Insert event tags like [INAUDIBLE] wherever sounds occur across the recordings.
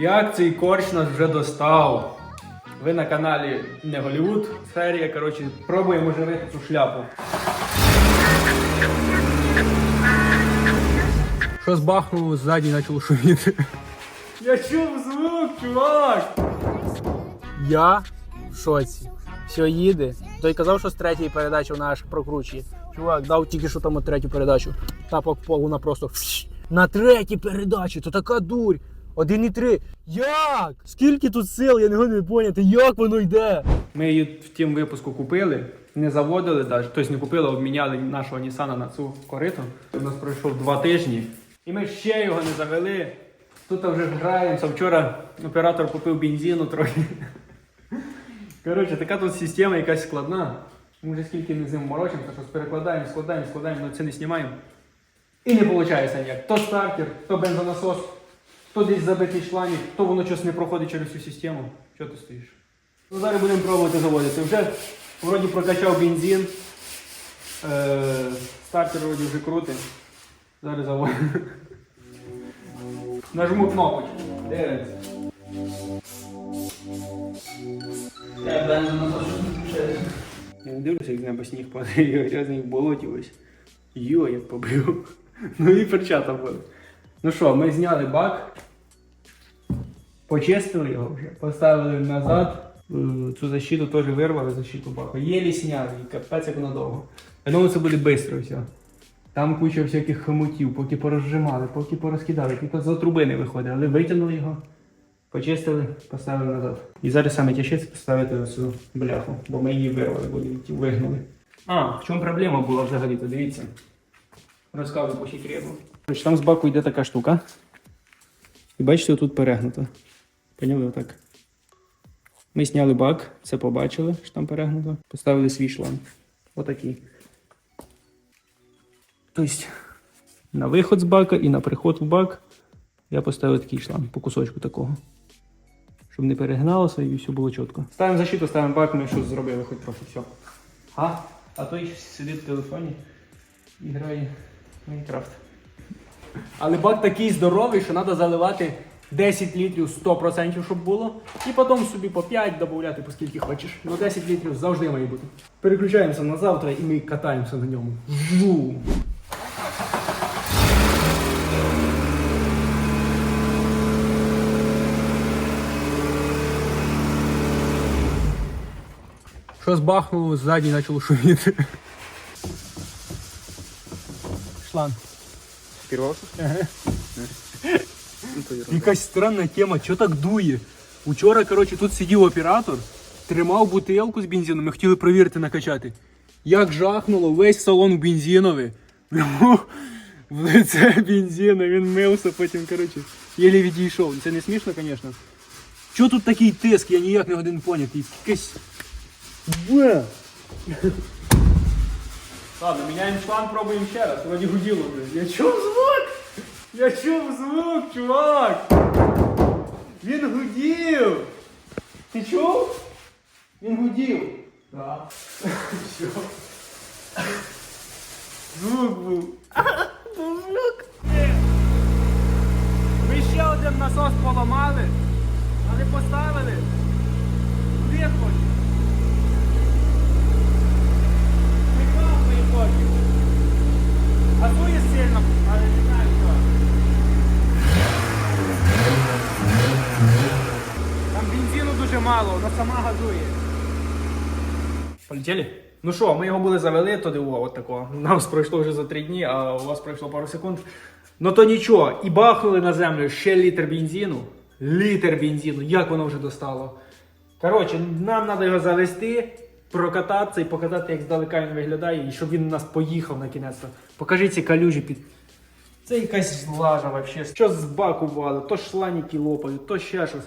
Як цей корч нас вже достав? Ви на каналі не Голівуд серія. Коротше, пробуємо живити цю шляпу. Що збахнуло ззаді почало шуміти. Я чув звук, чувак! Я в шоці. Все їде. Той казав, що з третьої передачі вона аж прокручує. Чувак, дав тільки що там третю передачу. Тапок пол, вона просто на третій передачі, то така дурь. Один і три. Як? Скільки тут сил, я не можу поняти, як воно йде. Ми її в тім випуску купили, не заводили навіть, тобто не купили, обміняли нашого Нісана на цю кориту. У нас пройшов два тижні. І ми ще його не завели. Тут вже граємося. Вчора оператор купив бензину трохи. Коротше, така тут система якась складна. Ми вже скільки не з ним морочимося, що перекладаємо, складаємо, складаємо, але це не знімаємо. І не виходить ніяк. То стартер, то бензонасос, то десь забитий шланг, то воно щось не проходить через всю систему. Чого ти стоїш? Ну, зараз будемо пробувати заводити. Вже вроді прокачав бензин. Е, стартер вроді вже крутий. Зараз заводимо. Нажму кнопочку. Дивимося. Я не дивлюся, як з неба сніг падає, я [LAUGHS] грязний в болоті ось. Йо, як побив. Ну і перчата були. Ну що, ми зняли бак, почистили його вже, поставили назад. Е, Цю защиту теж вирвали, защиту бака. Єлі сняли, і капець як воно довго. Я думаю, це буде швидко все. Там куча всяких хомутів, поки порозжимали, поки порозкидали, тільки за труби не виходить, але витягнули його, почистили, поставили назад. І зараз саме тяжче це поставити оцю бляху, бо ми її вирвали, бо вигнули. А, в чому проблема була взагалі, то дивіться. Розказую по секрету. Короче, там з баку йде така штука. І бачите, тут перегнуто. Поняли отак. Ми зняли бак, це побачили, що там перегнуто. Поставили свій шланг. Отакий. Тобто на виход з бака і на приход в бак я поставив такий шланг по кусочку такого. Щоб не перегналося і все було чітко. Ставимо защиту, ставимо бак, ми щось зробили хоч трохи все. А, а той сидить в телефоні і грає в Майнкрафт. Але бак такий здоровий, що треба заливати 10 літрів 100%, щоб було. І потім собі по 5 додати, по скільки хочеш. Ну 10 літрів завжди має бути. Переключаємося на завтра і ми катаємося на ньому. Жу! Що збахнуло ззаді почало шуміти. Шланг. Пірвався? Якась странна тема, що так дує? Учора, коротше, тут сидів оператор, тримав бутилку з бензином, ми хотіли перевірити накачати. Як жахнуло, весь салон бензиновий. В лице бензину, він мився, потім, коротше, єлі відійшов. Це не смішно, звісно. Чого тут такий тиск, я ніяк не годин поняти. Якесь. Бе. Ладно, міняємо шланг, пробуємо ще раз. Вроді гуділо вже. Я чув звук! Я чув звук, чувак! Він гудів! Ти чув? Він гудів. Так. Все. Звук був. Був звук. Ми ще один насос поламали, але поставили. Куди хочеш? Прекрасний потім. Газує сильно, але не знаю що. Там бензину дуже мало, вона сама газує. Полетіли? Ну що, ми його були завели, то диво, от такого. Нам пройшло вже за три дні, а у вас пройшло пару секунд. Ну то нічого, і бахнули на землю ще літр бензину. Літр бензину, як воно вже достало. Коротше, нам треба його завести, прокататися і показати, як здалека він виглядає, і щоб він у нас поїхав на кінець. Покажи ці калюжі під. Це якась лажа вообще. Що з баку вали, то шланіки лопають, то ще щось.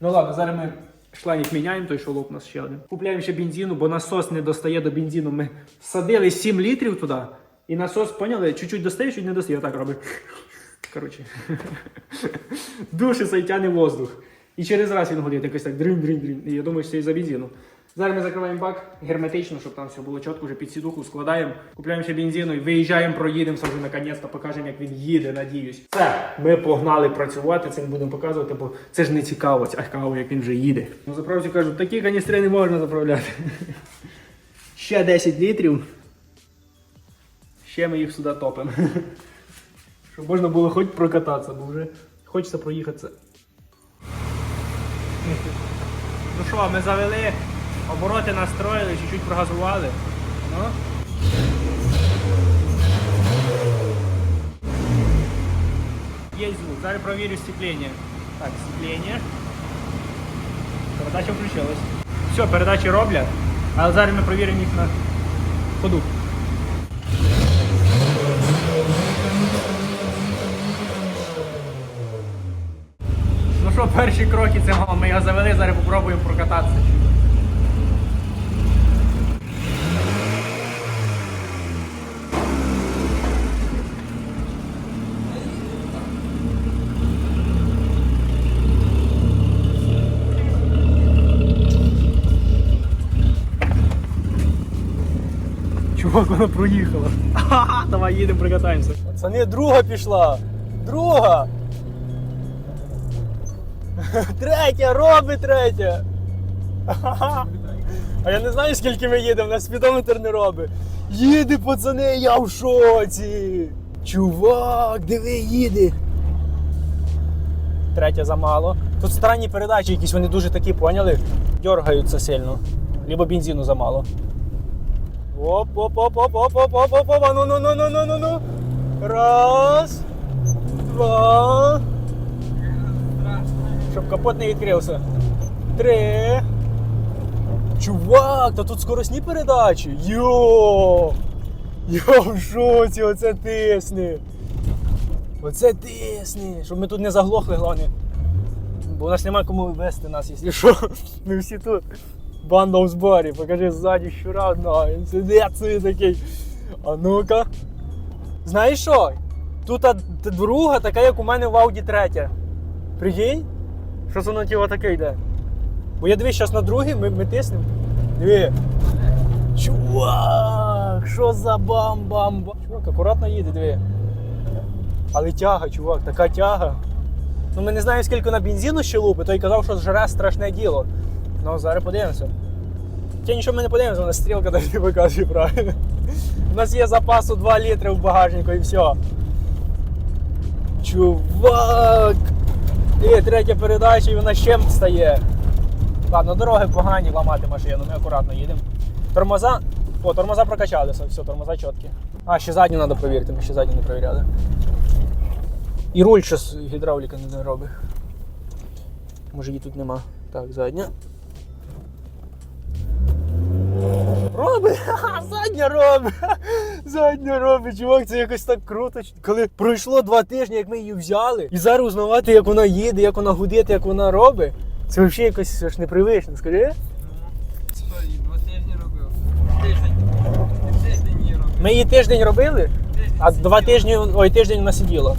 Ну ладно, зараз ми шланік міняємо, той що лоп нас ще один. Купляємо ще бензину, бо насос не достає до бензину. Ми всадили 7 літрів туди, і насос, поняли, чуть-чуть достає, чуть не достає. Отак робить. Коротше. Душиться і тягне воздух. І через раз він гудить, якось так дрин-дрин-дрин. І я думаю, що це із-за бензину. Зараз ми закриваємо бак герметично, щоб там все було чітко, вже під сідуху складаємо, купляємо ще бензину і виїжджаємо, проїдемося вже наконець-то покажемо, як він їде, надіюсь. Все, ми погнали працювати, це не будемо показувати, бо це ж не цікаво, цікаво, як він вже їде. Ну, заправці кажуть, такі каністри не можна заправляти. [LAUGHS] Ще 10 літрів. Ще ми їх сюди топимо. [LAUGHS] Щоб можна було хоч прокататися, бо вже хочеться проїхатися. [LAUGHS] Ну що, ми завели, обороти настроїли, чуть-чуть прогазували. Ну. Є звук. Зараз провірю сцеплення. Так, сцеплення. Передача включилась. Все, передачі роблять, але зараз ми провіримо їх на ходу. Ну що, перші кроки це мама, ми його завели, зараз попробуємо прокататися. Чувак, вона проїхала. Ага, давай їдемо, прокатаємося. Пацани, друга пішла. Друга. Третя, робить третя. А я не знаю, скільки ми їдемо, нас спідометр не робить. Їде, пацани, я в шоці. Чувак, диви, їде. Третя замало. Тут странні передачі якісь, вони дуже такі, поняли? Дергаються сильно. Либо бензину замало. Оп, оп, оп, оп, оп, оп, оп, оп, оп, ну, ну, ну, ну, ну, ну, ну. Раз, два. Щоб капот не відкрився. Три. Чувак, та тут скоросні передачі. Йо! Йо, в шоці, оце тисни. Оце тисни. Щоб ми тут не заглохли, головне. Бо у нас немає кому вести нас, якщо що. Ми всі тут. Банда у зборі, покажи ззаді щура одного. Він сидить такий. А ну-ка. Знаєш що? Тут друга така, як у мене в Audi 3. Прикинь? Що воно тіло таке йде? Бо я дивись, зараз на другий, ми, ми тиснемо. Диви. Чувак, що за бам-бам-бам. Чувак, акуратно їде, диви. Але тяга, чувак, така тяга. Ну ми не знаємо, скільки на бензину ще лупи, той казав, що жре страшне діло. Ну, зараз подивимося. Хоча нічого ми не подивимося, у нас стрілка навіть не показує правильно. У нас є запасу 2 літри в багажнику і все. Чувак! І третя передача, і вона ще стає. Ладно, дороги погані ламати машину, ми акуратно їдемо. Тормоза. О, тормоза прокачалися, все, тормоза чіткі. А, ще задню треба перевірити, ми ще задню не перевіряли. І руль щось гідравліка не робить. Може її тут нема. Так, задня. Робить! [LAUGHS] Задня робить! [LAUGHS] Задня робить, чувак, це якось так круто. Коли пройшло два тижні, як ми її взяли, і зараз узнавати, як вона їде, як вона гудить, як вона робить. Це взагалі якось це ж непривично, скажи? Ми її тиждень робили, а два тижні, ой, тиждень вона сиділа.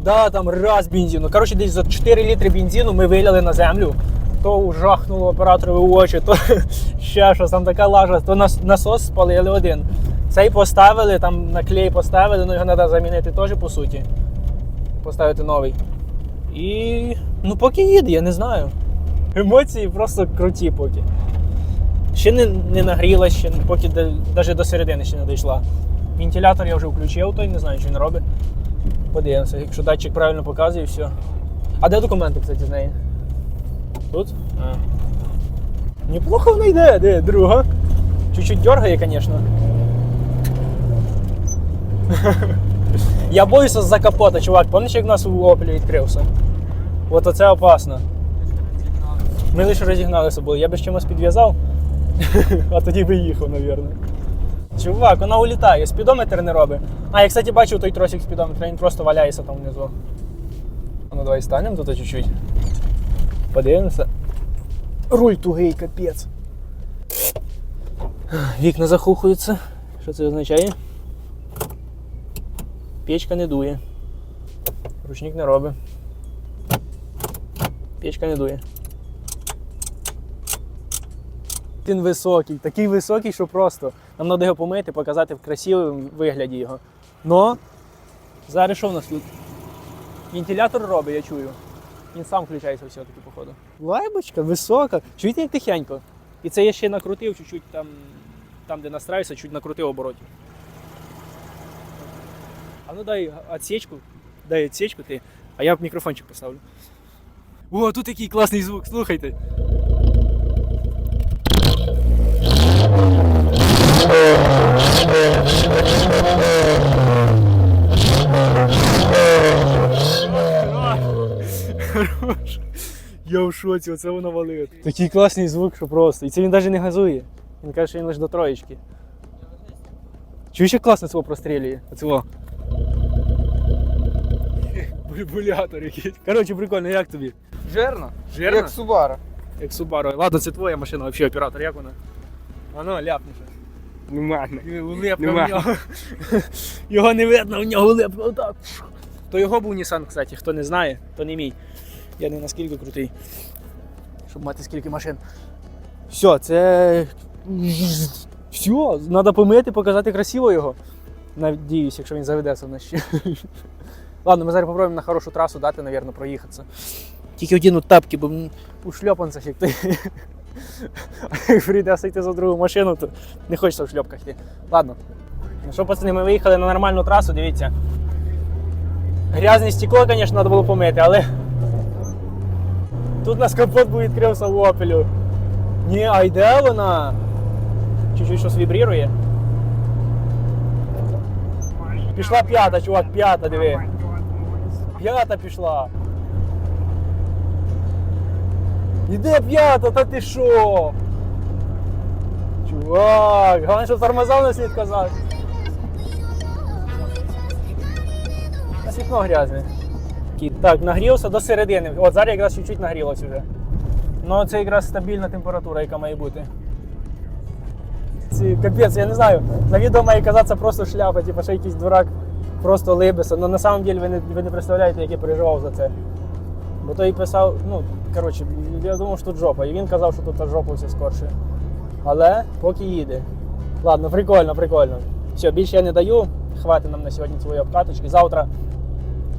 Да, там раз бензину. Коротше, десь за 4 літри бензину ми виляли на землю. То жахнуло операторові в очі, то [LAUGHS] ще щось, там така лажа, то нас- насос спалили один. Цей поставили, там на клей поставили, ну його треба замінити теж по суті. Поставити новий. І ну поки їде, я не знаю. Емоції просто круті поки. Ще не, не нагрілась, ще поки навіть до середини ще не дійшла. Вентилятор я вже включив, той не знаю, що він робить. Подивимося, якщо датчик правильно показує, все. А де документи, кстати, з неї? Тут? А. Неплохо вона йде, де, друга. Чуть-чуть дергає, звісно. Я боюся за капота, чувак. Пам'ятаєш, як нас у Opel відкрився? От оце опасно. Ми лише розігналися були. Я з чимось підв'язав, [LAUGHS] а тоді би їхав, мабуть. Чувак, вона улітає, спідометр не робить. А, я, кстати, бачив той тросик спідометра, він просто валяється там внизу. Ну, давай станемо тут чуть-чуть. Подивимося. Руль тугий, капець. Вікна захухуються. Що це означає? Печка не дує. Ручник не робить. Печка не дує. Він високий, такий високий, що просто. Нам треба його помити, показати в красивому вигляді його. Но зараз що в нас тут? Вентилятор робить, я чую. Він сам включається все-таки, походу. Лайбочка висока. Чуєте, як тихенько. І це я ще накрутив чуть-чуть там, там де настраюся, чуть накрутив оборотів. А ну дай отсечку. Дай отсечку ти, а я мікрофончик поставлю. О, тут який класний звук, слухайте. Я в шоці, оце воно валить. Такий класний звук, що просто. І це він навіть не газує. Він каже, що він лише до троєчки. Чуєш, як класно цього прострілює? Оцього. Бульбулятор якийсь. Коротше, прикольно, як тобі? Жирно? Жирно? Як Субара. Як Subaru. Ладно, це твоя машина, взагалі оператор, як вона? Воно ляпне щось. Нормально. Улепка Нема. в нього. Його не видно, у нього улепка отак. То його був Nissan, кстати, хто не знає, то не мій. Я не наскільки крутий. Щоб мати скільки машин. Все, це. Все, треба помити, показати красиво його. Надіюсь, якщо він заведеться в нас ще. [LAUGHS] Ладно, ми зараз попробуємо на хорошу трасу дати, мабуть, проїхатися. Тільки одіну тапки, бо м, у шльопанцях як ти. [LAUGHS] А як прийдеться йти за другу машину, то не хочеться в шльопках йти. Ладно. Ну що, пацани, ми виїхали на нормальну трасу, дивіться. Грязне стекло, звісно, треба було помити, але. Тут нас капот був відкрився в опелю. А йде вона. Чуть-чуть щось вібрірує. Пішла п'ята, чувак, п'ята, диви. П'ята пішла. Іде п'ята, та ти що? Чувак, головне, що тормоза не слід казати. На вікно грязне. Такий, Так, нагрівся до середини. От зараз якраз чуть-чуть нагрілося вже. Ну це якраз стабільна температура, яка має бути. Ці, капець, я не знаю. На відео має казатися просто шляпа, типу, що якийсь дурак просто либиться. Але на самом деле ви не, ви не представляєте, як я переживав за це. Бо той писав, ну, коротше, я думав, що тут жопа. І він казав, що тут жопа все скорше. Але поки їде. Ладно, прикольно, прикольно. Все, більше я не даю. Хватить нам на сьогодні цієї обкаточки. Завтра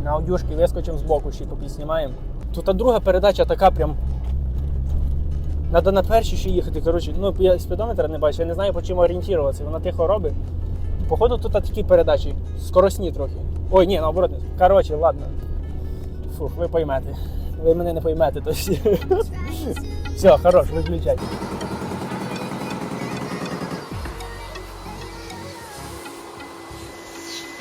на аудюшки вискочимо з боку, ще й попіснімаємо. Тут а друга передача така прям. Надо на першій ще їхати. Коротше, ну я спідометра не бачу, я не знаю по чим орієнтуватися. Вона тихо робить. Походу, тут такі передачі. Скоросні трохи. Ой, ні, наоборот. Коротше, ладно. Фух, ви поймете. Ви мене не поймете, то всі. [LAUGHS] Все, хорош, виключай.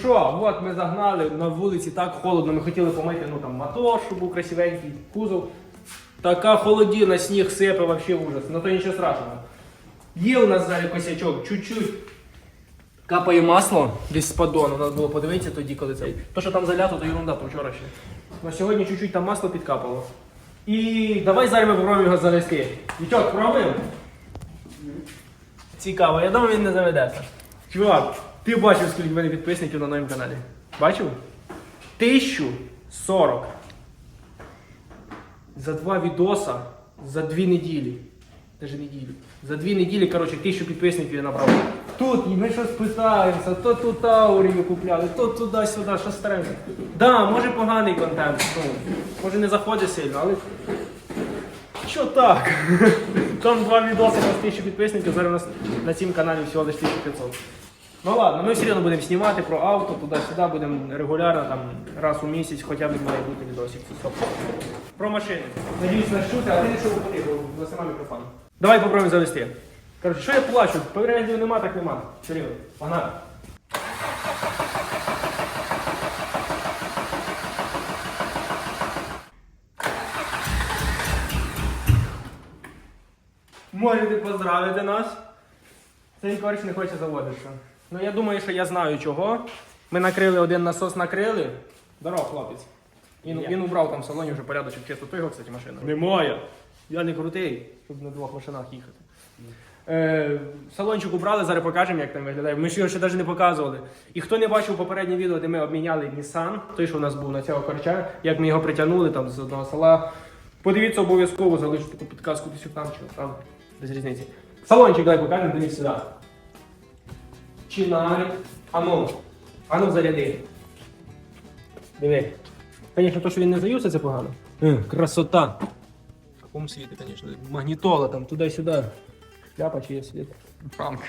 Що, от ми загнали на вулиці так холодно. Ми хотіли помити ну там мотор, щоб був красивенький, кузов. Така холодіна, сніг сипе, вообще ужас. Ну то нічого страшного. Є у нас зараз косячок, чуть-чуть. Капає масло десь з поддону, треба було подивитися тоді, коли цей. То, що там залято, то ерунда, то вчора ще. На сьогодні чуть-чуть там масло підкапало. І давай зараз ми попробуємо його завести. Вітьок, пробуємо? Цікаво, я думаю, він не заведеться. Чувак, ти бачив, скільки мене підписників на моєму каналі? Бачив? Тисячу сорок. За два відоса за дві неділі. Даже неділю. За дві неділі, коротше, тисячу підписників я набрав. Тут і ми щось питаємося, то тут аурію купляли, то туди-сюди, що стараємося. Да, може поганий контент, ну, може не заходить сильно, але. Що так? [LAUGHS] Там два відоси на тисячу підписників, зараз у нас на цьому каналі всього лише 1500. Ну ладно, ми все одно будемо знімати про авто, туди-сюди, будемо регулярно, там, раз у місяць хоча б має бути відосик. Це. Про машини. Надіюсь, нас чути, а ти що куди, бо засима мікрофон. Давай попробуємо завести. Коротше, що я плачу? Переглядів нема, так нема. Серйозно. Погнали. Можете поздравити нас. Цей корч не хоче заводитися. Ну я думаю, що я знаю чого. Ми накрили один насос, накрили. Здоров, хлопець. Він, він убрав там в салоні вже порядочок чисто. То його, кстати, машина. Немає. Я не крутий, щоб на двох машинах їхати. Е, салончик убрали, зараз покажемо, як там виглядає. Ми ж його ще навіть не показували. І хто не бачив попереднє відео, де ми обміняли Nissan, той, що у нас був на цього корча, як ми його притягнули там з одного села. Подивіться обов'язково, залишу таку підказку десь там чи там, без різниці. Салончик давай покажемо, дивись сюди. Чинарик. Ану. Ану заряди. Диви. Звісно, то, що він не заюся, це погано. Е, красота. В какому світі, звісно. Магнітола там, туди-сюди. Шляпа чи є світ. Франк.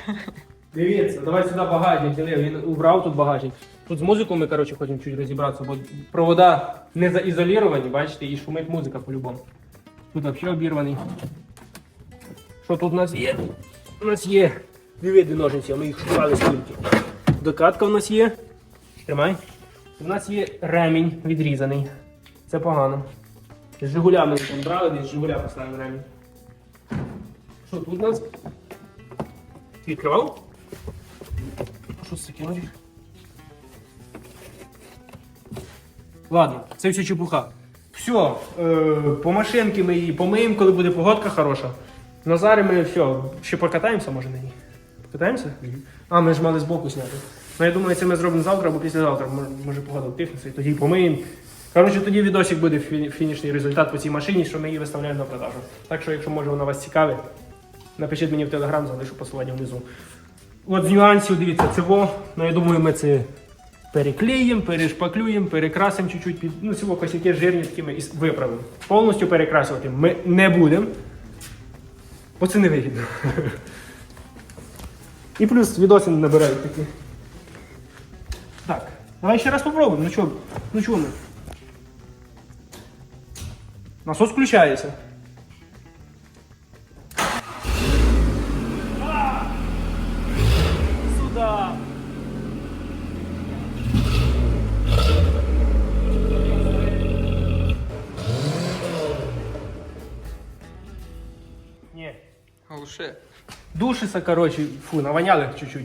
Дивіться, давай сюди багажник, диви, він убрав тут багажник. Тут з музикою ми, коротше, хочемо чуть розібратися, бо провода не заізоліровані, бачите, і шумить музика по-любому. Тут взагалі обірваний. Що тут у нас є? У нас є дві види ножниці, ми їх шукали скільки. Докатка у нас є. Тримай. У нас є ремінь відрізаний. Це погано. З Жигулями ми там брали, десь з Жигуля поставили ремінь. Що тут у нас? Відкривав? Що таке? Марі? Ладно, це все чепуха. Все, е, по машинки ми її помиємо, коли буде погодка хороша. На зарі ми все, ще покатаємося, може на ній. Покатаємося? А, ми ж мали збоку зняти. Ну я думаю, це ми зробимо завтра або післязавтра. Може, погода втихнеться і тоді помиємо. Коротше, тоді відосик буде фінішний результат по цій машині, що ми її виставляємо на продажу. Так що, якщо може вона вас цікавить, напишіть мені в телеграм, залишу посилання внизу. От з нюансів, дивіться, це. Ну я думаю, ми це переклеїмо, перешпаклюємо, перекрасимо чуть-чуть під. Ну, цього косяки жирні такі ми і виправимо. Повністю перекрасувати ми не будемо. Бо це не вигідно. [LAUGHS] І плюс відоси не набирають такі. Так, давай ще раз попробуємо. Ну чого? Ну чого ми? Насос включається. Сюда. Ні. Глуши. Душиса, коротше, фу, наваняли чуть-чуть.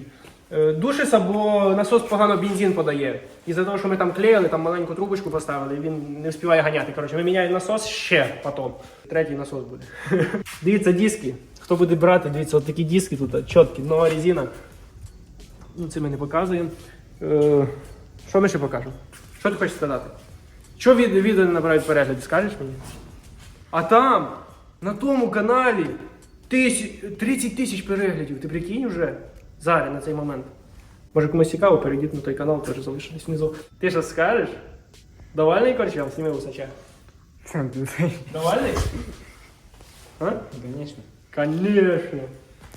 Е, Душиса, бо насос погано бензин подає. Із-за того, що ми там клеїли, там маленьку трубочку поставили, і він не встигає ганяти. Коротше, ми міняємо насос ще потім. Третій насос буде. [LAUGHS] Дивіться, диски. Хто буде брати, дивіться, от такі диски тут чіткі, нова резина. Ну, це ми не показуємо. Е, Що ми ще покажемо? Що ти хочеш сказати? Що відео не набирають перегляди, скажеш мені? А там, на тому каналі, тисяч, 30 тисяч переглядів. Ти прикинь уже? Зараз на цей момент. Може комусь цікаво, перейдіть на той канал, теж залишились внизу. Ти що скажеш? Довольний корчел? Сніми усача. Довольний? А? Конечно. Конечно.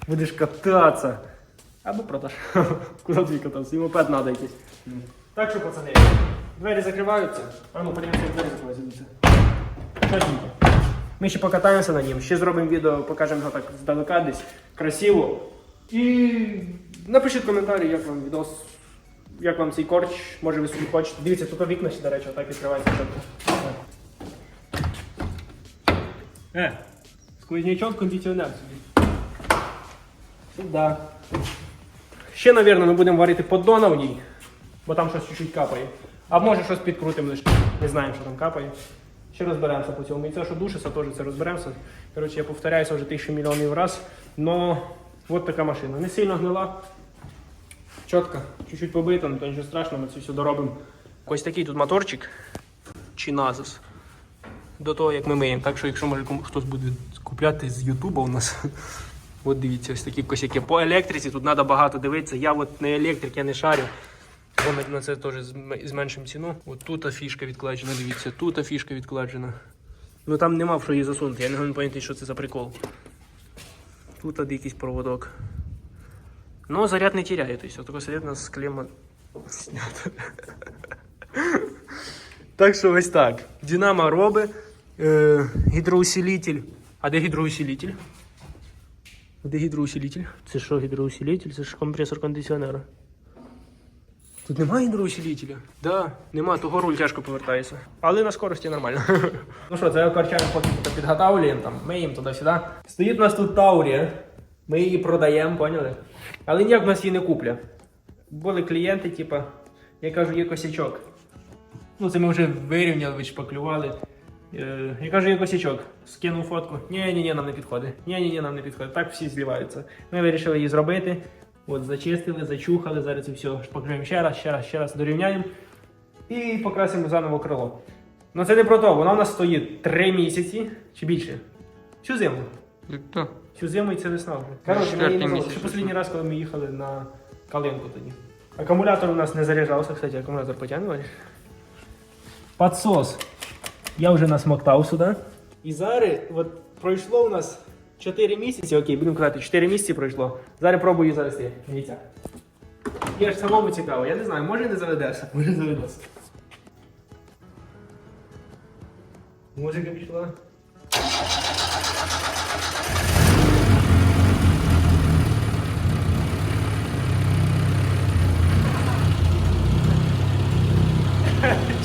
Будеш кататися. Або продаш. [LAUGHS] Куди твій катався? Йому пет треба якийсь. Так що, пацани, двері закриваються. А ну, подивимося, як двері закриваються. Чотенько. Ми ще покатаємося на ньому, ще зробимо відео, покажемо його так здалека десь, красиво. І напишіть коментарі, як вам відос, як вам цей корч, може ви собі хочете. Дивіться, тут вікна ще, до речі, отак відкривається. Е, сквознячок, кондиціонер собі. Сюди. Ще, мабуть, ми будемо варити поддона в ній, бо там щось чуть-чуть капає. А може щось підкрутимо лише. Не знаємо, що там капає. Ще розберемося по цьому. І це, що душиться, теж це розберемося. Коротше, я повторяюся вже тисячу мільйонів раз. Но от така машина. Не сильно гнила. Чітко, чуть-чуть побита, але нічого страшного, ми це все доробимо. Ось такий тут моторчик. Чи назис. До того, як ми миємо. Так що, якщо може хтось буде купляти з Ютуба у нас. От дивіться, ось такі косяки. По електриці тут треба багато дивитися. Я от не електрик, я не шарю. Бо на це теж зменшимо ціну. От тут фішка відкладена, дивіться, тут фішка відкладена. Ну там нема в що її засунути, я не можу поняти, що це за прикол. Тут якийсь проводок. Ну, заряд не теряє, тобто такой заряд у нас з клемма снято. [LAUGHS] Так що ось так. Динамо робить, е, гідроусилитель. А де гідроусилитель? Де гідроусилитель? Це що гідроусилитель? Це ж компресор кондиціонера. Тут немає гідроусилителя? Да, нема, того руль тяжко повертається. Але на скорості нормально. [LAUGHS] ну що, це корчами поки тут підготовлюємо, там, миємо туди-сюди. Стоїть у нас тут Таурія. Ми її продаємо, поняли? Але ніяк в нас її не купля. Були клієнти, типа, я кажу, є косячок. Ну, це ми вже вирівняли, відшпаклювали. Е, я кажу, є косячок. Скинув фотку. Ні, ні, нам не підходить. Ні, ні, ні, нам не підходить. Так всі зліваються. Ми вирішили її зробити. От, зачистили, зачухали, зараз це все шпаклюємо ще раз, ще раз, ще раз дорівняємо. І покрасимо заново крило. Ну це не про то, вона у нас стоїть 3 місяці чи більше. Всю зиму. Як то? Цю зиму і це весна вже. Коротше, ми Четвертий її не місяць Ще останній раз, коли ми їхали на Калинку тоді. Акумулятор у нас не заряджався, кстати, акумулятор потягне, Ваня? Подсос. Я вже насмоктав сюди. І зараз от, пройшло у нас 4 місяці, окей, будемо казати, 4 місяці пройшло. Зараз пробую завести. Дивіться. Я ж самому цікаво, я не знаю, може не заведеться, може заведеться. Музика пішла.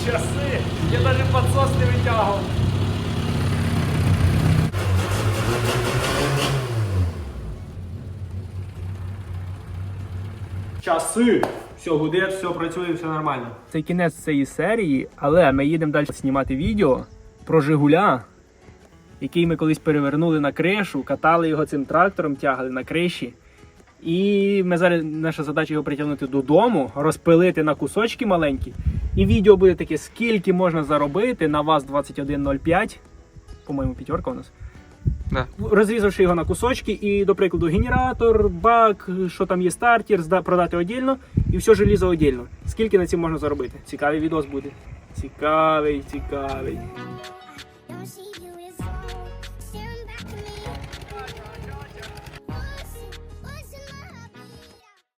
Часи! Я навіть подсос не витягував. Часи! Все гуде, все працює, все нормально. Це кінець цієї серії, але ми їдемо далі знімати відео про Жигуля, який ми колись перевернули на кришу, катали його цим трактором, тягали на криші. І ми зараз наша задача його притягнути додому, розпилити на кусочки маленькі. І відео буде таке, скільки можна заробити на ВАЗ 2105. По-моєму, п'ятерка у нас. Да. Розрізавши його на кусочки, і, до прикладу, генератор, бак, що там є стартер, зда- продати віддільно і все желізо віддільно. Скільки на цим можна заробити? Цікавий відос буде. Цікавий, цікавий.